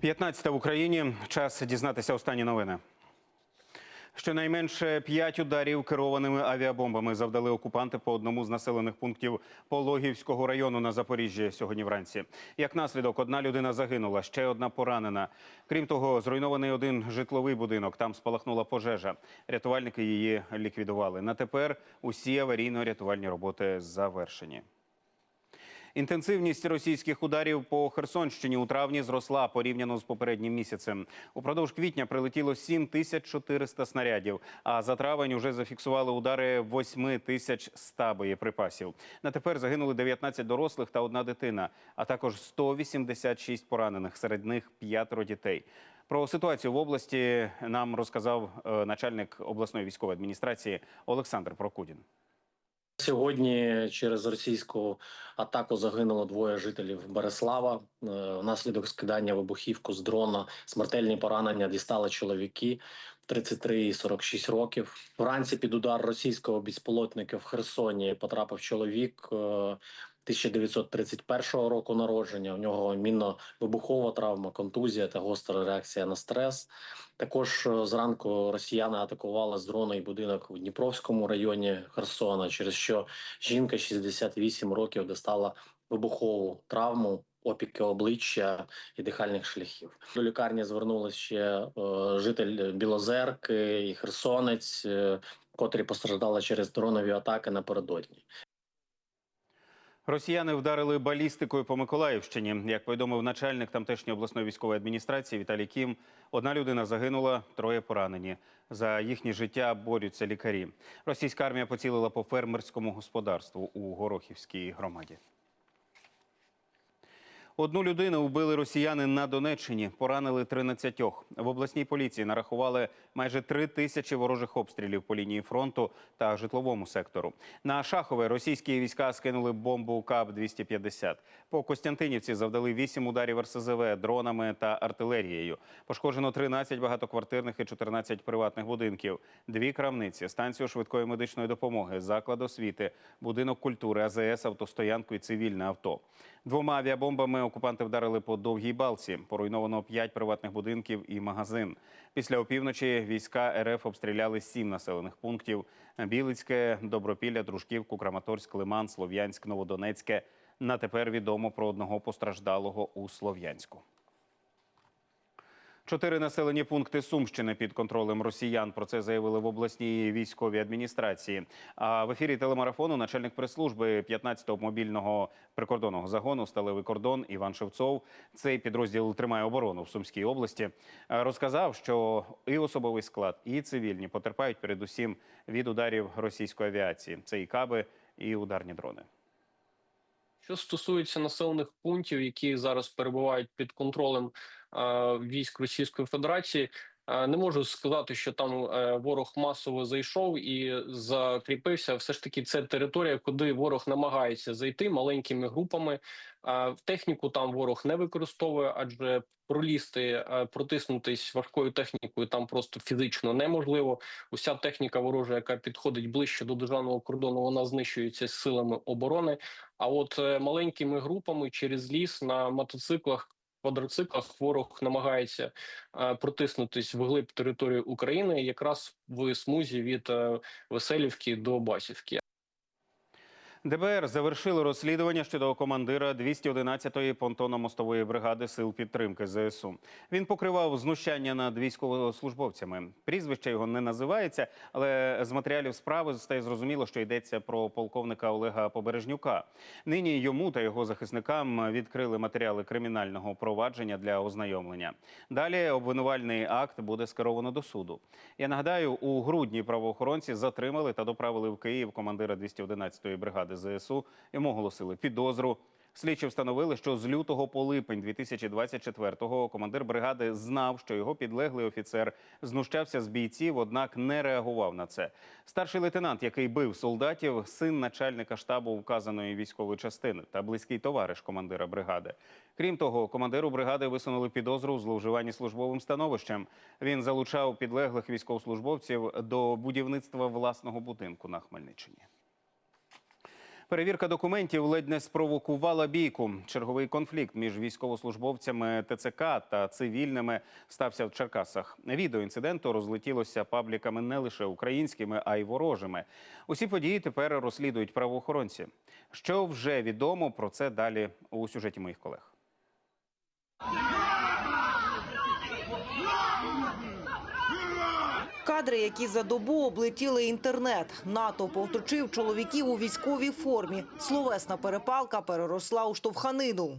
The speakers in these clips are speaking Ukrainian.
15 в Україні. Час дізнатися останні новини. Щонайменше п'ять ударів керованими авіабомбами завдали окупанти по одному з населених пунктів Пологівського району на Запоріжжі сьогодні вранці. Як наслідок, одна людина загинула, ще одна поранена. Крім того, зруйнований один житловий будинок. Там спалахнула пожежа. Рятувальники її ліквідували. На тепер усі аварійно-рятувальні роботи завершені. Інтенсивність російських ударів по Херсонщині у травні зросла порівняно з попереднім місяцем. Упродовж квітня прилетіло 7400 снарядів, а за травень уже зафіксували удари 8100 боєприпасів. На тепер загинули 19 дорослих та одна дитина, а також 186 поранених, серед них п'ятеро дітей. Про ситуацію в області нам розказав е, начальник обласної військової адміністрації Олександр Прокудін. Сьогодні через російську атаку загинуло двоє жителів Береслава. Е, Внаслідок скидання вибухівку з дрона смертельні поранення дістали чоловіки 33 і 46 років. Вранці під удар російського безпілотника в Херсоні потрапив чоловік. Е, 1931 року народження. У нього мінно-вибухова травма, контузія та гостра реакція на стрес. Також е, зранку росіяни атакували з дрона і будинок в Дніпровському районі Херсона, через що жінка 68 років достала вибухову травму. Опіки обличчя і дихальних шляхів до лікарні звернулися ще е, житель Білозерки і Херсонець, е, котрі постраждали через дронові атаки напередодні. Росіяни вдарили балістикою по Миколаївщині. Як повідомив начальник тамтешньої обласної військової адміністрації Віталій Кім, одна людина загинула, троє поранені. За їхнє життя борються лікарі. Російська армія поцілила по фермерському господарству у Горохівській громаді. Одну людину вбили росіяни на Донеччині, поранили 13. В обласній поліції нарахували майже три тисячі ворожих обстрілів по лінії фронту та житловому сектору. На Шахове російські війська скинули бомбу КАП-250. По Костянтинівці завдали 8 ударів РСЗВ дронами та артилерією. Пошкоджено 13 багатоквартирних і 14 приватних будинків, дві крамниці, станцію швидкої медичної допомоги, заклад освіти, будинок культури, АЗС, автостоянку і цивільне авто. Двома авіабомбами окупанти вдарили по довгій балці. Поруйновано п'ять приватних будинків і магазин. Після опівночі війська РФ обстріляли сім населених пунктів: Білицьке, Добропілля, Дружківку, Краматорськ, Лиман, Слов'янськ, Новодонецьке. На тепер відомо про одного постраждалого у Слов'янську. Чотири населені пункти Сумщини під контролем росіян. Про це заявили в обласній військовій адміністрації. А в ефірі телемарафону начальник прес-служби 15-го мобільного прикордонного загону Сталевий кордон Іван Шевцов. Цей підрозділ тримає оборону в Сумській області. е, Розказав, що і особовий склад, і цивільні потерпають передусім від ударів російської авіації. Це і каби, і ударні дрони. Що стосується населених пунктів, які зараз перебувають під контролем військ Російської Федерації, е, не можу сказати, що там е, ворог масово зайшов і закріпився. Все ж таки, це територія, куди ворог намагається зайти маленькими групами. Е, техніку там ворог не використовує, адже пролізти, е, протиснутись важкою технікою там просто фізично неможливо. Уся техніка ворожа, яка підходить ближче до державного кордону, вона знищується силами оборони. А от е, маленькими групами через ліс на мотоциклах, квадроциклах ворог намагається е, протиснутись вглиб території України, якраз в смузі від е, Веселівки до Басівки. ДБР завершило розслідування щодо командира 211-ї понтонно-мостової бригади сил підтримки ЗСУ. Він покривав знущання над військовослужбовцями. Прізвище його не називається, але з матеріалів справи стає зрозуміло, що йдеться про полковника Олега Побережнюка. Нині йому та його захисникам відкрили матеріали кримінального провадження для ознайомлення. Далі обвинувальний акт буде скеровано до суду. Я нагадаю, у грудні правоохоронці затримали та доправили в Київ командира 211-ї бригади ЗСУ. Йому оголосили підозру. Слідчі встановили, що з лютого по липень 2024-го командир бригади знав, що його підлеглий офіцер знущався з бійців, однак не реагував на це. Старший лейтенант, який бив солдатів, син начальника штабу вказаної військової частини та близький товариш командира бригади. Крім того, командиру бригади висунули підозру у зловживанні службовим становищем. Він залучав підлеглих військовослужбовців до будівництва власного будинку на Хмельниччині. Перевірка документів ледь не спровокувала бійку. Черговий конфлікт між військовослужбовцями ТЦК та цивільними стався в Черкасах. Відео інциденту розлетілося пабліками не лише українськими, а й ворожими. Усі події тепер розслідують правоохоронці. Що вже відомо про це далі у сюжеті моїх колег. Кадри, які за добу облетіли інтернет. НАТО повточив чоловіків у військовій формі. Словесна перепалка переросла у штовханину.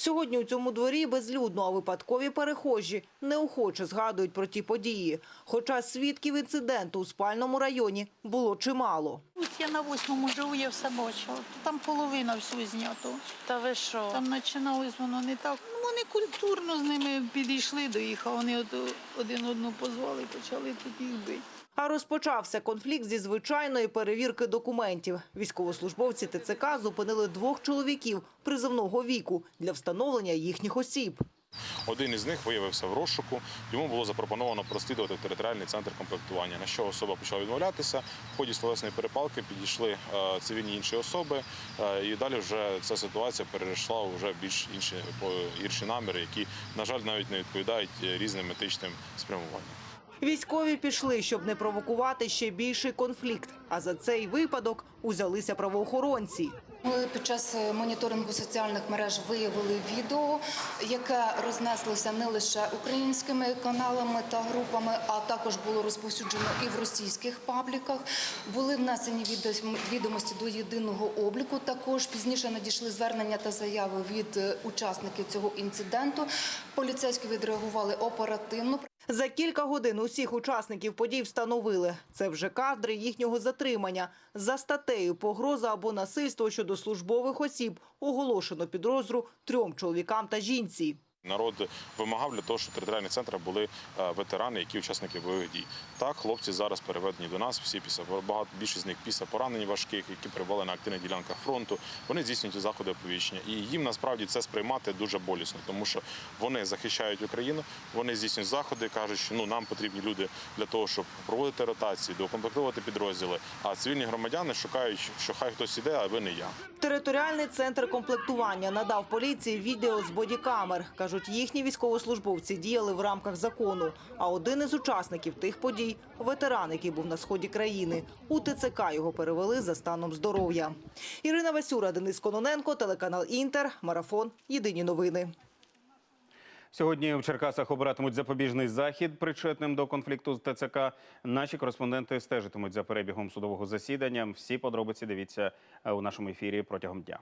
Сьогодні у цьому дворі безлюдно, а випадкові перехожі неохоче згадують про ті події. Хоча свідків інциденту у спальному районі було чимало. Я на восьмому живу, я все бачила. Там половина всього знято. Та ви що? Там починалось воно не так. Ну, вони культурно з ними підійшли до їх, а вони от один одного позвали і почали тут їх бити. А розпочався конфлікт зі звичайної перевірки документів. Військовослужбовці ТЦК зупинили двох чоловіків призовного віку для встановлення їхніх осіб. Один із них виявився в розшуку. Йому було запропоновано прослідувати територіальний центр комплектування. На що особа почала відмовлятися. В ході словесної перепалки підійшли е, цивільні інші особи, е, і далі вже ця ситуація перейшла вже більш інші по наміри, які на жаль навіть не відповідають е, різним етичним спрямуванням. Військові пішли, щоб не провокувати ще більший конфлікт. А за цей випадок узялися правоохоронці. Ми під час е, моніторингу соціальних мереж виявили відео, яке рознеслося не лише українськими каналами та групами, а також було розповсюджено і в російських пабліках. Були внесені відомості- до єдиного обліку. Також пізніше надійшли звернення та заяви від е, учасників цього інциденту. Поліцейські відреагували оперативно. За кілька годин усіх учасників подій встановили. Це вже кадри їхнього затримання. За статтею погроза або насильство щодо службових осіб оголошено підозру трьом чоловікам та жінці. Народ вимагав для того, щоб в територіальних центрах були е, ветерани, які учасники бойових дій. Так, хлопці зараз переведені до нас. Всі після багато більшість з них після поранень важких, які перебували на активних ділянках фронту. Вони здійснюють заходи оповіщення. І їм насправді це сприймати дуже болісно, тому що вони захищають Україну, вони здійснюють заходи, кажуть, що ну нам потрібні люди для того, щоб проводити ротації, доукомплектовувати підрозділи. А цивільні громадяни шукають, що хай хтось іде, а ви не я. Територіальний центр комплектування надав поліції відео з бодікамер. Кажуть, їхні військовослужбовці діяли в рамках закону. А один із учасників тих подій – ветеран, який був на сході країни. У ТЦК його перевели за станом здоров'я. Ірина Васюра, Денис Кононенко, телеканал «Інтер», Марафон. Єдині новини. Сьогодні в Черкасах обиратимуть запобіжний захід, причетним до конфлікту з ТЦК. Наші кореспонденти стежитимуть за перебігом судового засідання. Всі подробиці дивіться у нашому ефірі протягом дня.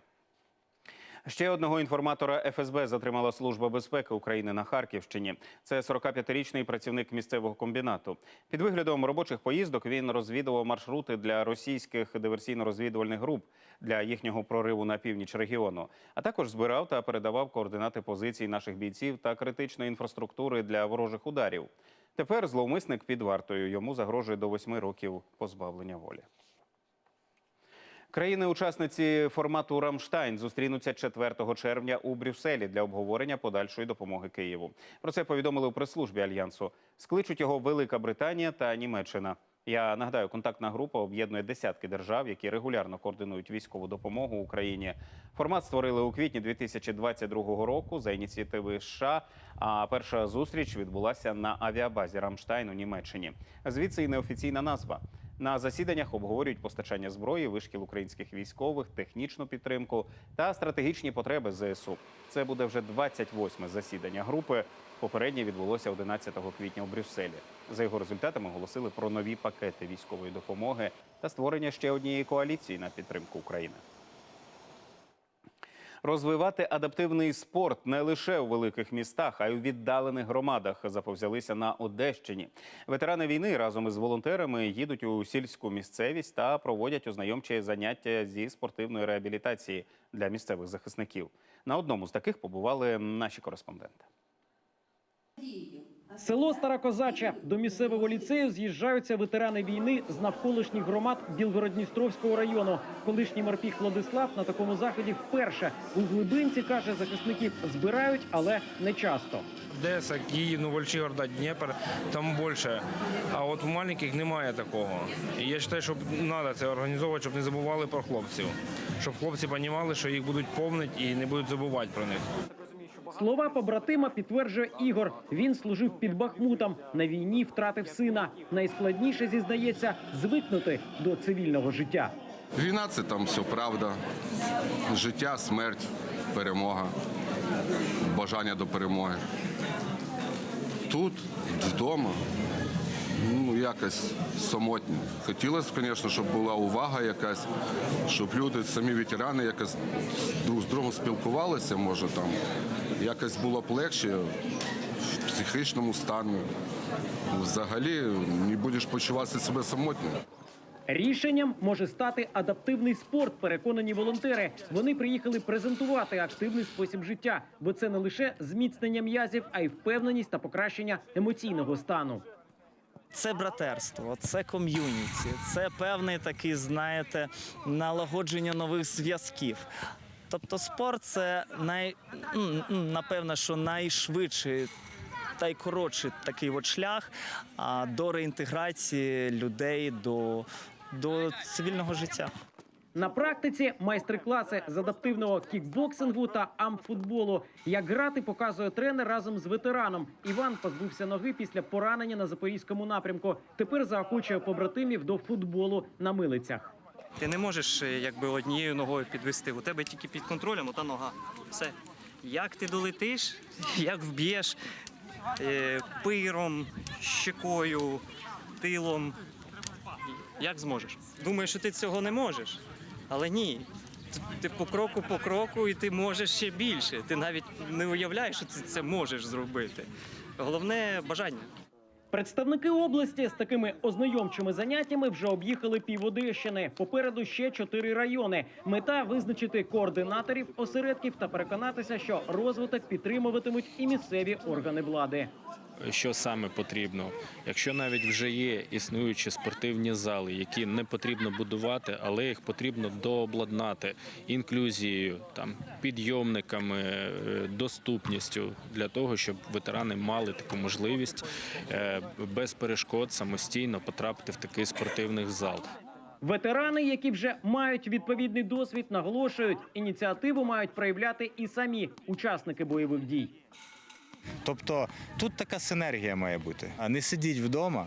Ще одного інформатора ФСБ затримала Служба безпеки України на Харківщині. Це 45-річний працівник місцевого комбінату. Під виглядом робочих поїздок він розвідував маршрути для російських диверсійно-розвідувальних груп для їхнього прориву на північ регіону, а також збирав та передавав координати позицій наших бійців та критичної інфраструктури для ворожих ударів. Тепер зловмисник під вартою йому загрожує до восьми років позбавлення волі. Країни-учасниці формату Рамштайн зустрінуться 4 червня у Брюсселі для обговорення подальшої допомоги Києву. Про це повідомили у прес-службі альянсу. Скличуть його Велика Британія та Німеччина. Я нагадаю, контактна група об'єднує десятки держав, які регулярно координують військову допомогу Україні. Формат створили у квітні 2022 року за ініціативи США. А перша зустріч відбулася на авіабазі Рамштайн у Німеччині. Звідси і неофіційна назва. На засіданнях обговорюють постачання зброї, вишкіл українських військових, технічну підтримку та стратегічні потреби ЗСУ. Це буде вже 28-ме засідання групи. Попереднє відбулося 11 квітня у Брюсселі. За його результатами оголосили про нові пакети військової допомоги та створення ще однієї коаліції на підтримку України. Розвивати адаптивний спорт не лише у великих містах, а й у віддалених громадах заповзялися на Одещині. Ветерани війни разом із волонтерами їдуть у сільську місцевість та проводять ознайомчі заняття зі спортивної реабілітації для місцевих захисників. На одному з таких побували наші кореспонденти. Село Старокозача до місцевого ліцею з'їжджаються ветерани війни з навколишніх громад Білгород-Дністровського району. Колишній морпіг Владислав на такому заході вперше у глибинці каже, захисників збирають, але не часто. Одеса, Київ, ну, Вольчигорда, Дніпр, там більше. А от в маленьких немає такого. І я вважаю, що треба це організовувати, щоб не забували про хлопців. Щоб хлопці розуміли, що їх будуть повнити і не будуть забувати про них. Слова побратима підтверджує Ігор. Він служив під Бахмутом. На війні втратив сина. Найскладніше зізнається звикнути до цивільного життя. Війна це там все правда. Життя, смерть, перемога, бажання до перемоги. Тут, вдома, ну якось самотньо. Хотілося, звісно, щоб була увага якась, щоб люди, самі ветерани, якось друг з другом спілкувалися, може там. Якось було б легше в психічному стані. Взагалі не будеш почувати себе самотньо. Рішенням може стати адаптивний спорт. Переконані волонтери. Вони приїхали презентувати активний спосіб життя, бо це не лише зміцнення м'язів, а й впевненість та покращення емоційного стану. Це братерство, це ком'юніті, це певний такий, знаєте, налагодження нових зв'язків. Тобто спорт це най, м, напевно, що найшвидший та й коротший такий от шлях а, до реінтеграції людей до, до цивільного життя. На практиці майстер-класи з адаптивного кікбоксингу та амфутболу. Як грати, показує тренер разом з ветераном. Іван позбувся ноги після поранення на запорізькому напрямку. Тепер заохочує побратимів до футболу на милицях. Ти не можеш е, якби однією ногою підвести. У тебе тільки під контролем ота нога. Все. Як ти долетиш, як вб'єш е, пиром, щекою, тилом. Як зможеш? Думаєш, що ти цього не можеш. Але ні. Ти- по кроку по кроку, і ти можеш ще більше. Ти навіть не уявляєш, що ти це можеш зробити. Головне бажання. Представники області з такими ознайомчими заняттями вже об'їхали піводищини. Попереду ще чотири райони. Мета визначити координаторів осередків та переконатися, що розвиток підтримуватимуть і місцеві органи влади. Що саме потрібно. Якщо навіть вже є існуючі спортивні зали, які не потрібно будувати, але їх потрібно дообладнати інклюзією, там підйомниками, е, доступністю для того, щоб ветерани мали таку можливість е, без перешкод самостійно потрапити в такий спортивний зал. Ветерани, які вже мають відповідний досвід, наголошують, ініціативу мають проявляти і самі учасники бойових дій. Тобто тут така синергія має бути. А не сидіть вдома,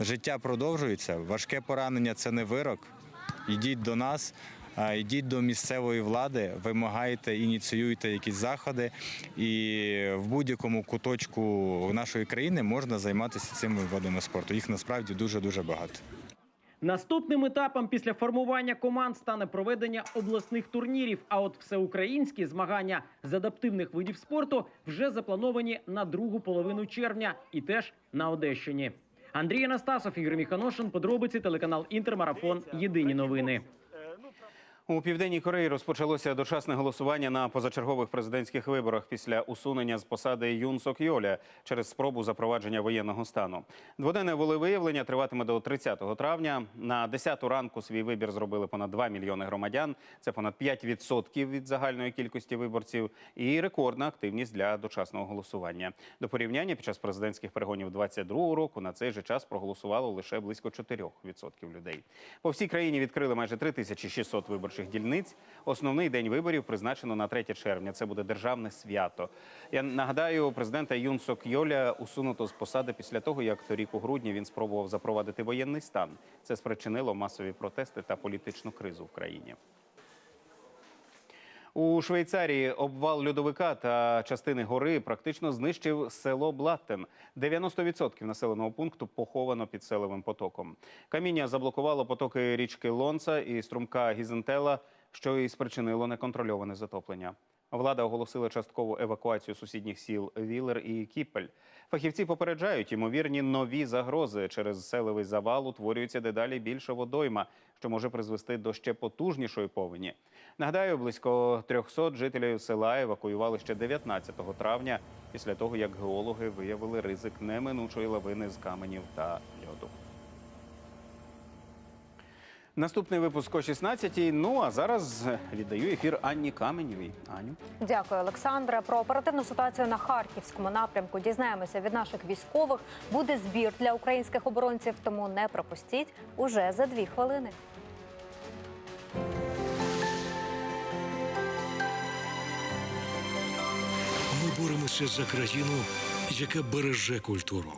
життя продовжується. Важке поранення це не вирок. Йдіть до нас, йдіть до місцевої влади, вимагайте, ініціюйте якісь заходи. І в будь-якому куточку нашої країни можна займатися цими видами спорту. Їх насправді дуже дуже багато. Наступним етапом після формування команд стане проведення обласних турнірів. А от всеукраїнські змагання з адаптивних видів спорту вже заплановані на другу половину червня і теж на Одещині. Андрій Анастасов, Ігор Міханошин, подробиці телеканал Інтермарафон. Єдині новини. У південній Кореї розпочалося дочасне голосування на позачергових президентських виборах після усунення з посади Юн Сок Йоля через спробу запровадження воєнного стану. Дводенне волевиявлення триватиме до 30 травня. На 10 ранку свій вибір зробили понад 2 мільйони громадян. Це понад 5% від загальної кількості виборців і рекордна активність для дочасного голосування. До порівняння під час президентських перегонів 22 року на цей же час проголосувало лише близько 4% людей. По всій країні відкрили майже 3600 виборчих дільниць. Основний день виборів призначено на 3 червня. Це буде державне свято. Я нагадаю, президента Юн Сок Йоля усунуто з посади після того, як торік у грудні він спробував запровадити воєнний стан. Це спричинило масові протести та політичну кризу в країні. У Швейцарії обвал льодовика та частини гори практично знищив село Блаттен. 90% населеного пункту поховано під селовим потоком. Каміння заблокувало потоки річки Лонца і струмка Гізентела, що і спричинило неконтрольоване затоплення. Влада оголосила часткову евакуацію сусідніх сіл Вілер і Кіпель. Фахівці попереджають, ймовірні нові загрози через селевий завал утворюється дедалі більше водойма, що може призвести до ще потужнішої повені. Нагадаю, близько 300 жителів села евакуювали ще 19 травня, після того як геологи виявили ризик неминучої лавини з каменів та льоду. Наступний випуск о 16 Ну а зараз віддаю ефір Анні Каменєвій. Аню. Дякую, Олександре. Про оперативну ситуацію на харківському напрямку дізнаємося від наших військових. Буде збір для українських оборонців, тому не пропустіть уже за дві хвилини. Боремося за країну, яка береже культуру.